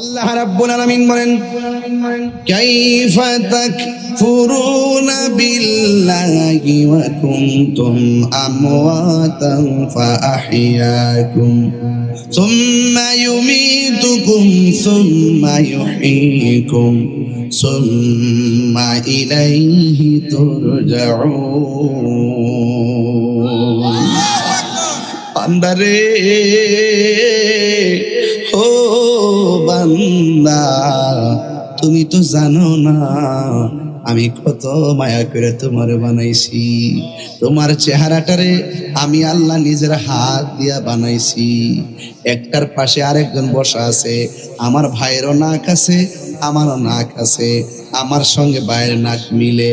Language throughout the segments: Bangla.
আল্লাহ রাব্বুল আলামিন বলেন, কাইফা তাকফুরুনা বিল্লাহি ওয়া কুনতুম আমওয়াতান ফাআহইয়াকুম সুম্মা ইউমীতুকুম, সুম্মা ইউহয়ীকুম সুম্মা ইলাইহি তুরজাউন। বান্দারে তুমি তো জানো না, আমি কত মায়া করে তোমার বানাইছি। তোমার চেহারাটারে আমি আল্লাহ নিজের হাত দিয়া বানাইছি। একটার পাশে আরেকজন বসা আছে, আমার ভাইয়েরও নাক আছে, আমারও নাক আছে, আমার সঙ্গে বাইরের নাক মিলে।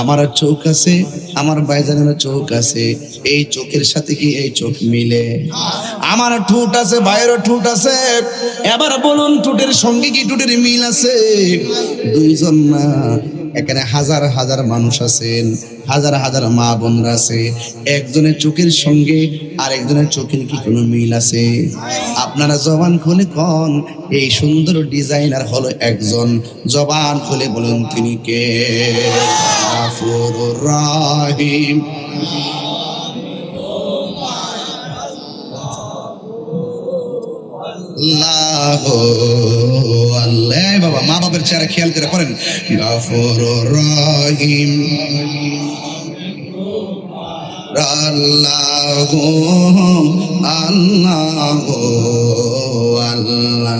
আমার চোখ আছে, আমার বাইজানের চোখ আছে। এই চোখের সাথে কি এই চোখ মিলে? আমার ঠোঁট আছে, ভাইয়েরও ঠোঁট আছে। এবার বলুন, ঠোঁটের সঙ্গে কি ঠোঁটের মিল আছে? দুইজন না, এখানে হাজার হাজার মানুষ আছেন, হাজার হাজার মা বোনরা আছে। একজনের চোখের সঙ্গে আর একজনের চোখের কি কোনো মিল আছে? আপনারা জবান খুলে কন, এই সুন্দর ডিজাইনার হলো একজন। জবান খুলে বলুন তিনি কে? গাফুর রাহিম আল্লাহ বাবা মা বাবার চেহারা খেয়াল করে পড়েন। গাফুর রহিম আল্লাহ আল্লাহ আল্লাহ।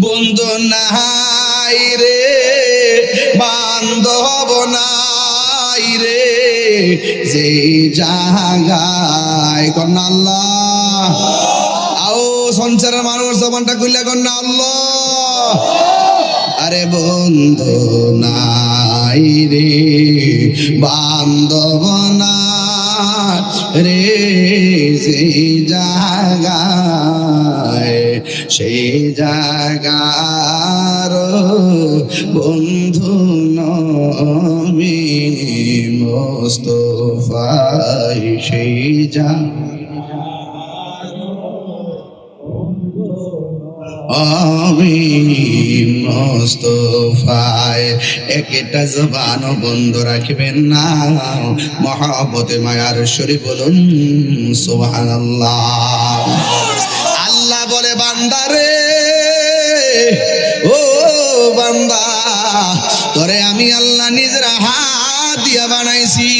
বন্ধু নাই রে, বান্ধব নাই রে, যে জাগায় কন্যা আল্লাহ। আও সংসারের মানুষ জবানটা খুললে কন্যা আল্লাহ। আরে বন্ধু নাই রে, বান্ধব রে সে জাগায় সেই জাগার বন্ধু নমি মোস্তফাই সেই যা আমি মোস্তফায় একটা জবান বন্ধ রাখবেন না। মহাবতে মায়ার শরী বলুন, সুবহানাল্লাহ। আল্লাহ বলে বান্দারে ও বান্দা, তোরে আমি আল্লাহ নিজের হাত দিয়া বানাইছি।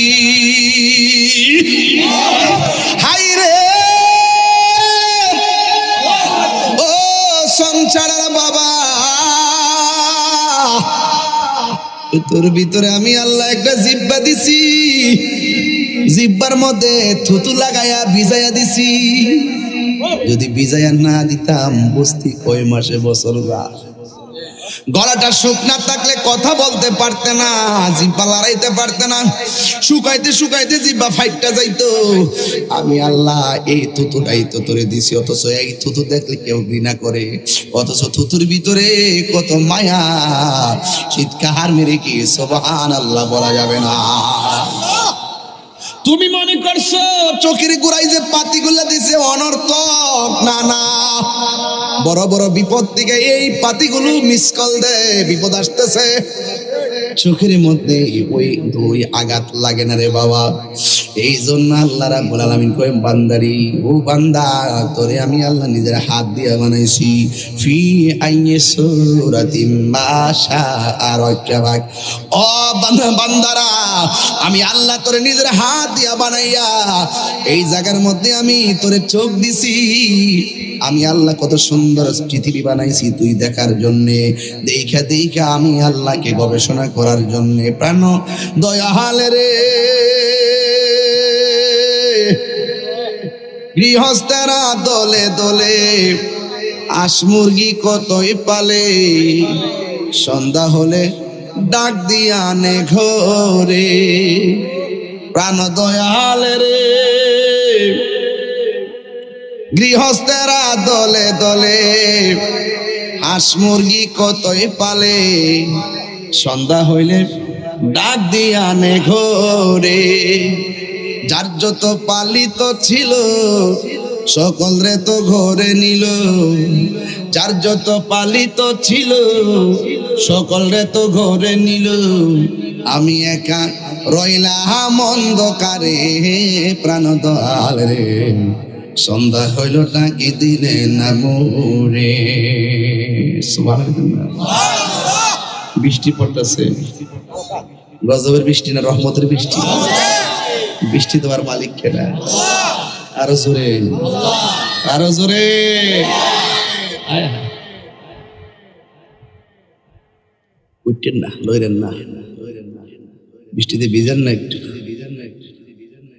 হাই রে ও সংসারের বাবা। তোর ভিতরে আমি আল্লাহ একটা জিব্বা দিছি। জিব্বার মধ্যে থুতু লাগায়া ভিজাইয়া দিছি। যদি ভিজাইয়া না দিতাম বস্তি কয় মাসে বছর গা? গলাটা শুকনা থাকলে কথা বলতে পারতে না, জিব্বা লড়াইতে পারতে না। শুকাইতে শুকাইতে জিব্বা ফাইটটা যাইতো। আমি আল্লাহ, এই থুতুটাই এই তোরে দিছি, অথচ এই থুতু দেখলে কেউ ঘৃণা করে। অথচ থুতুর ভিতরে কত মায়া, শীতকাহার মেরে কি সোবাহান আল্লাহ বলা যাবে না। তুমি মনে করছ চোখের গোড়ায় যে পাতিগুলা দিছে অনর্থক? না না। বড় বড় বিপদ থেকে এই পাতিগুলো মিস কল দে, বিপদ আসতেছে। চোখের মধ্যে ওই দুই আঘাত লাগে না রে বাবা। এই জন্য আল্লাহ রাব্বুল আলামিন কয়, বান্দারি, ও বান্দা, তোরে আমি আল্লাহ নিজের হাত দিয়ে বানাইছি। ফি আইয়ে সুরাতিম মাশা আর রাক্কাবাক ও বান্দা, বান্দারা, আমি আল্লাহ তোরে নিজের হাত দিয়া বানাইয়া এই জায়গার মধ্যে আমি তোরে চোখ দিছি। আমি আল্লাহ কত সুন্দর পৃথিবী বানাইছি তুই দেখার জন্যে। দেখা দেখা আমি আল্লাহকে গবেষণা করার জন্যে। প্রাণ দয়াহাল রে। গৃহস্থেরা দলে দলে আস মুরগি কতই পালে? সন্ধ্যা হলে ডাক দিয়া নে ঘরে। প্রাণ দয়াল রে। গৃহস্থেরা দলে দলে হাঁস মুরগি কতই পালে? সন্ধ্যা হইলে ডাক দিয়া নে ঘরে। যার যত পালিত ছিল, সকল রে তো ঘরে নিল। যার যত পালিত ছিল, সকল রে তো ঘরে নিল। আমি একা রইলাম অন্ধকারে প্রাণ দয়াল রে। সন্ধ্যা হইল টাকি দিলে না মোরে। সুবহানাল্লাহ। বৃষ্টি পড়তেছে। গজবের বৃষ্টি না রহমতের বৃষ্টি? বৃষ্টি তোমার মালিক কেনা আরও জোরে। আরও জোরে। উঠতেন না লইরেন না। বৃষ্টিতে ভিজেন না একটু।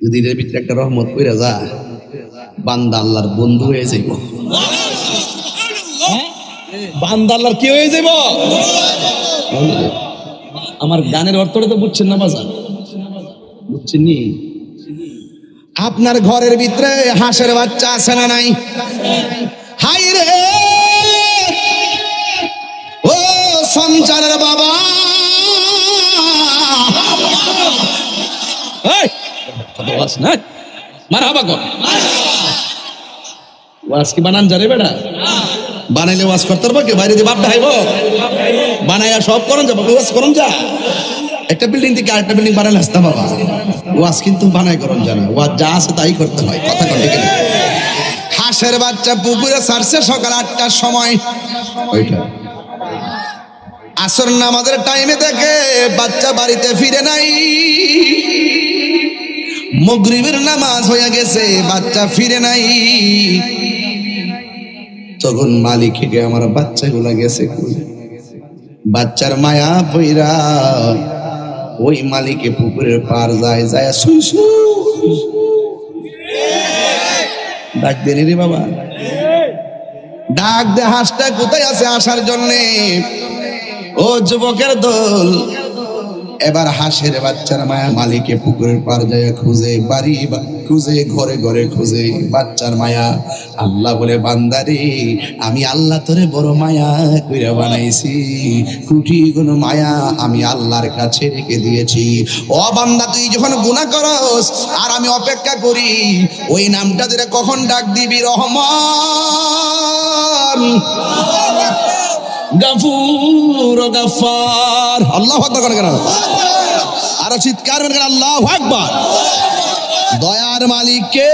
যদি এর ভিতরে একটা রহমত কইরা যা বান্দা আল্লাহর বন্ধু হয়ে যাইব। বান্দাল্লার কি হয়ে যাব আমার গানের অর্থটা তো বুঝছেন না বাজার বুঝছেন নি আপনার ঘরের ভিতরে হাঁসের বাচ্চা আছে না নাই? হাই রে! ও সঞ্চারের বাবা! কি বানান বেড়া বানাইলে ওয়াজ করতে পারব কি? বাইরে দিয়ে বাপ ঢাইব বানাইয়া সব করন যাব ওয়াজ করন যা। একটা বিল্ডিং থেকে আরেকটা বিল্ডিং বানাইলে আসতে বাবা। ওয়াজ কিন্তু বানাই করন জানা। ওয়াজ যা আছে তাই করতে হয়, কথা কন ঠিক না? হাঁসের বাচ্চা পুকুরে ছাড়ছে সকাল আটটার সময়। ওইটা। আসর নামাজের টাইমে দেখে বাচ্চা বাড়িতে ফিরে নাই। মগরিবের নামাজ হয়ে গেছে, বাচ্চা ফিরে নাই। তখন মালিক আমার বাচ্চাগুলা গেছে? বাচ্চার মায়া পইরা ওই মালিকে পুকুরের পার যায় যায়, শুই। ডাক দেনি রে বাবা। ডাক দে, হাসটা কোথায় আছে আসার জন্যে? ও যুবকের দল। এবার হাঁসের বাচ্চার মায়া মালিকে পুকুরের পার যায় খুঁজে, বাড়ি খুঁজে, ঘরে ঘরে খুঁজে, বাচ্চার মায়া। আল্লাহ বলে, বান্দারে, আমি আল্লাহ তোরে বড় মায়া কইরা বানাইছি। কুটি কোন মায়া আমি আল্লাহর কাছে রেখে দিয়েছি। ও বান্দা, তুই যখন গুনাহ করস আর আমি অপেক্ষা করি, ওই নামটা ধরে কখন ডাক দিবি? রহমান। গাফুর গাফার আল্লাহ আরও চিৎকার করে আল্লাহ আকবার। দয়ার মালিককে,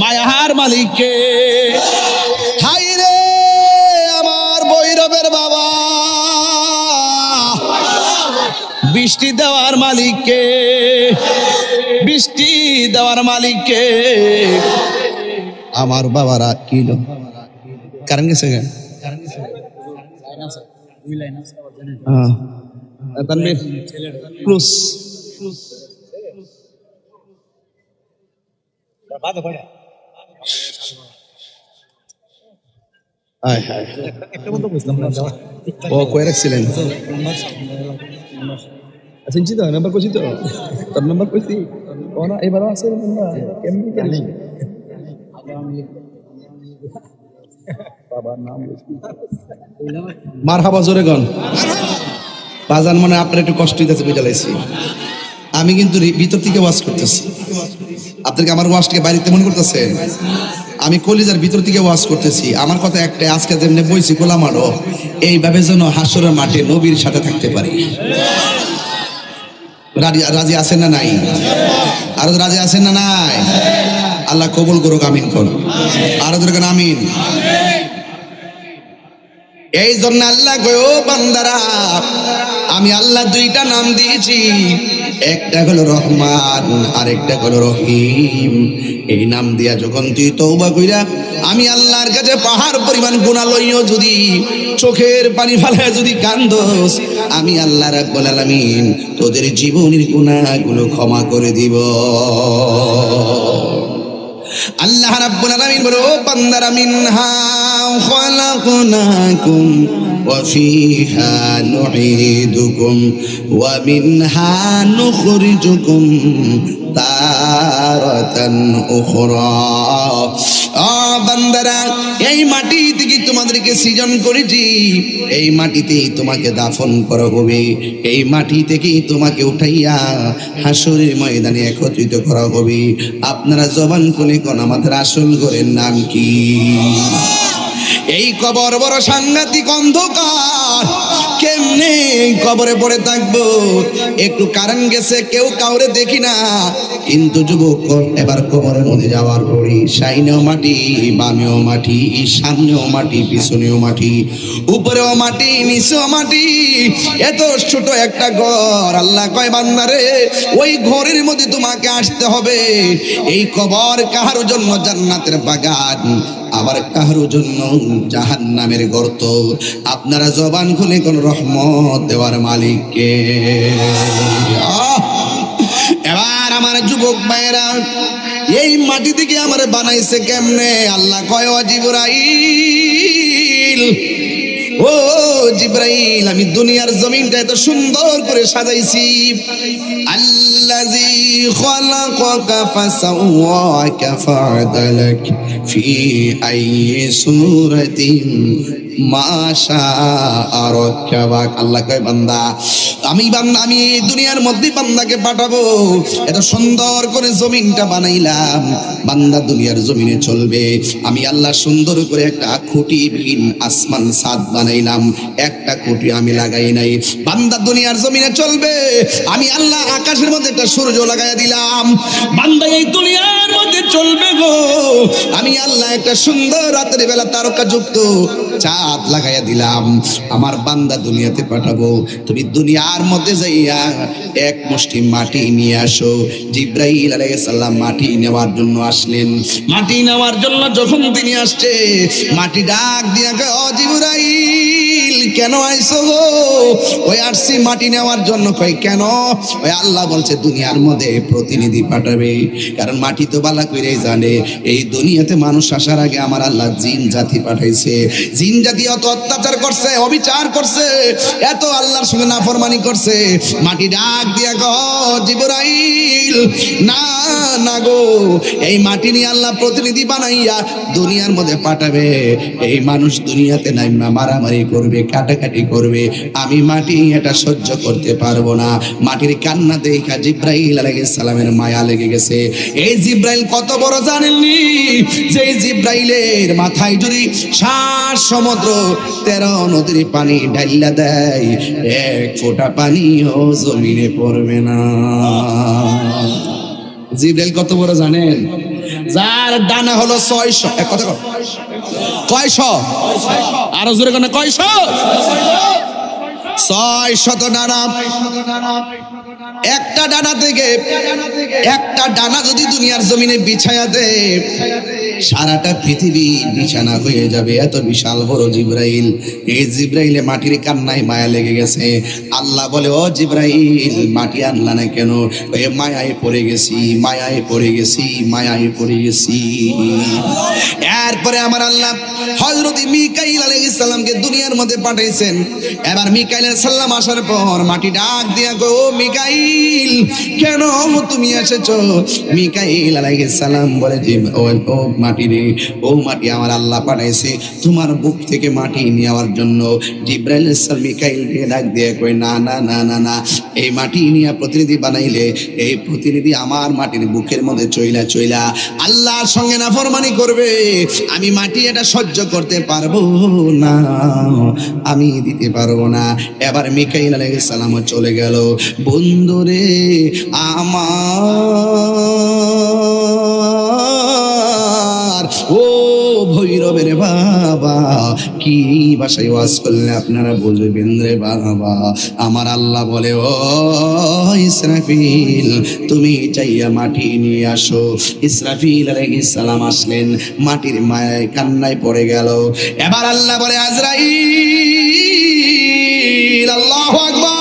মায়ার মালিককে। হাই আমার বাবা। বৃষ্টি দেওয়ার মালিককে, বৃষ্টি দেওয়ার মালিককে। আমার বাবারা কি কারণ গেছে কেন হ্যাঁ তানভীর ক্রুস আয় হায় ও কয়ে রাখছিলেন চিনছি তো নাম্বার কইছি তো তোর নাম্বার কইছি ও না এবারও হাবা জোরে গন। বাজান মনে আপনার একটু কষ্ট দিতেছে বুঝা লাইছি। আমি কিন্তু ভিতর থেকে ওয়াশ করতেছি। আপনাকে আমার ওয়াশটাকে বাড়িতে মনে করতেছেন আমি কলিজার ভিতর থেকে ওয়াশ করতেছি। আমার কথা একটা আজকে যেমনি বইছি গোলামারও এইভাবে যেন হাসরের মাঠে নবীর সাথে থাকতে পারি। রাজি- আছেন না নাই? আরও রাজি আছেন না নাই? আল্লাহ কবুল করুক, আমিন কর আরও দূরে আমিন। এই জন্য আল্লাহ গো বান্দারা, আমি আল্লাহ দুইটা নাম দিয়েছি। একটা হলো রহমান আর একটা হলো রহিম। এই নাম দিয়া যখন তুই তৌবা কইরা, আমি আল্লাহর কাছে পাহাড় পরিমাণ গুণা লইও যদি, চোখের পানি ফালায় যদি কান্দোস, আমি আল্লাহ রাব্বুল আলামিন তোদের জীবনের গুণাগুলো ক্ষমা করে দিব। আল্লাহ রাব্বুল আলামিন বলে বান্দারা, মিনহা নুঈদুকুম ওয়া মিনহা নুখরিজুকুম তারাতান উখরা আ বান্দারা এই মাটি থেকে তোমাদেরকে সৃজন করেছি। এই মাটিতেই তোমাকে দাফন করা হবে। এই মাটি থেকেই তোমাকে উঠাইয়া হাসরের ময়দানে একত্রিত করা হবে। আপনারা জবান খুলে কোন আমাদের আসল ঘরের নাম কি? এই কবর বড় সাংঘাতিক অন্ধকার। কেমনে কবরে পড়ে থাকব? একটু কারণ গেছে, কেউ কাউরে দেখি না। কিন্তু যুবক, এবার কবরের মধ্যে যাওয়ার পরে সাইনেও মাটি, বামেও মাটি, সামনেও মাটি, পিছনেও মাটি, উপরেও মাটি, নিচেও মাটি। এত ছোট একটা ঘর, আল্লাহ কয় বান্দারে, ওই ঘরের মধ্যে তোমাকে আসতে হবে। এই কবর কাহার জন্য জান্নাতের বাগান আবার কাহারো জন্য জাহান নামের গর্ত। আপনারা জবান খুলে কোন রহমত দেওয়ার মালিককে! এবার আমার যুবক মায়েরা এই মাটি থেকে আমার বানাইছে কেমনে? আল্লাহ কয় জিবরাইল ও জিব্রাইল, আমি দুনিয়ার জমিনটা এত সুন্দর করে সাজাইছি। আল্লাজি খলাকাকা ফাসাওয়াকা ফাআদালাক ফি আইয়ি সূরাতিন মা শাআ রাক্কাবাক আল্লাহ কয়, বান্দা, আমি বান্দা, আমি দুনিয়ার মধ্যে বান্দাকে পাঠাবো। এত সুন্দর করে জমিনটা বানাইলাম। বান্দা দুনিয়ার জমিনে চলবে। আমি আল্লাহ সুন্দর করে একটা খুঁটি বিহীন আসমান সাদ বানাইলাম। একটা খুঁটি আমি লাগাই নাই। বান্দা দুনিয়ার জমিনে চলবে। আমি আল্লাহ আকাশের মধ্যে একটা সূর্য লাগাই দিলাম। বান্দা এই দুনিয়ার মধ্যে চলবে গো। আমি আল্লাহ একটা সুন্দর রাতের বেলা তারকা যুক্ত। চাঁদ লাগাইয়া দিলাম, আমার বান্দা দুনিয়াতে পাঠাবো। তুমি দুনিয়ার মধ্যে যাইয়া এক মুষ্টি মাটি নিয়ে আসো। জিব্রাইল আলাইহিস সালাম মাটি নেওয়ার জন্য আসলেন। মাটি নেওয়ার জন্য যখন তিনি আসছে, মাটি ডাক দিয়া জিব্রাইল, কেন আইছো গো? ওই আসছি মাটি নেওয়ার জন্য কই কেন? ওই আল্লাহ বলছে, দুনিয়ার মধ্যে প্রতিনিধি পাঠাবে। কারণ মাটি তো বালা করে জানে, এই দুনিয়াতে মানুষ আসার আগে আমার আল্লাহ জিন জাতি পাঠাইছে। জিন জাতি অত অত্যাচার করছে, অবিচার করছে, এত আল্লাহর সঙ্গে নাফরমানি করছে। মাটি ডাক দিয়া গ জিবরাইল, না না গো, এই মাটি নিয়ে আল্লাহ প্রতিনিধি বানাইয়া দুনিয়ার মধ্যে পাঠাবে। এই মানুষ দুনিয়াতে নাই মারামারি করবে, কাটাকাটি করবে। আমি মাটি এটা সহ্য করতে পারব না। মাটির কান্না দেখা জিব্রাইল আলাইহিস সালামের মায়া লেগে গেছে। এই জিব্রাইল কত বড় জানেননি? যে জিব্রাইলের মাথায় যদি শ্বাস সমুদ্র তেরো নদীর পানি ঢাইলা দেয়। এক ফোঁটা পানিও জমিনে পড়বে না। জিব্রাইল কত বড় জানেন? যার ডানা হলো ছয়শো। কত কয়শ? আরও জোরে কয়শো? ছয় শত ডানা। একটা ডানা থেকে একটা ডানা যদি দুনিয়ার জমিনে বিছায়া দেয় সারাটা পৃথিবী বিছানা হয়ে যাবে। এত বিশাল বড় জিব্রাইল। এই জিব্রাইলে মাটির কান্নায় মায়া লেগে গেছে। আল্লাহ বলে, ও জিব্রাইল, মাটি আনলা না কেন? এ মায়ায় পড়ে গেছি, মায়ায় পড়ে গেছি, মায়ায় পড়ে গেছি। এরপরে আমার আল্লাহ হযরত মিকাইল আলাইহিস সালামকে দুনিয়ার মধ্যে পাঠাইছেন। এবার মিকাইল সালাম আসার পর মাটি ডাক দিয়া গো মিকাইল, কেন তুমি এসেছ? মিকাইল আলাইহিস সালাম বলে যে ও ও মাটি রে, ও মাটি আমার আল্লাহ পাঠাইছে তোমার বুক থেকে মাটি নেওয়ার জন্য জিব্রাইল আলাইহিস সালাম মিকাইল কে ডাক দিয়ে কই না না না না না, এই মাটি নিয়ে প্রতিনিধি বানাইলে, এই প্রতিনিধি আমার মাটির বুকের মধ্যে চইলা চইলা আল্লাহর সঙ্গে নাফরমানি করবে। আমি মাটি এটা সহ্য করতে পারব না, আমি দিতে পারব না। এবার মিকাইল আলাইহিস সালামও চলে গেল। বন্ধুরে, আমার, ও ভৈরবের বাবা, কি ভাষায় ওয়াজ করলে আপনারা বুঝবেন রে বাবা? আমার আল্লাহ বলে, ও ইসরাফিল, তুমি চাইয়া মাটি নিয়ে আসো। ইসরাফিল আলাইহিস সালাম আসলেন, মাটির মায়ায় কান্নায় পড়ে গেল। এবার আল্লাহ বলে, আজরাইল আল্লাহু আকবার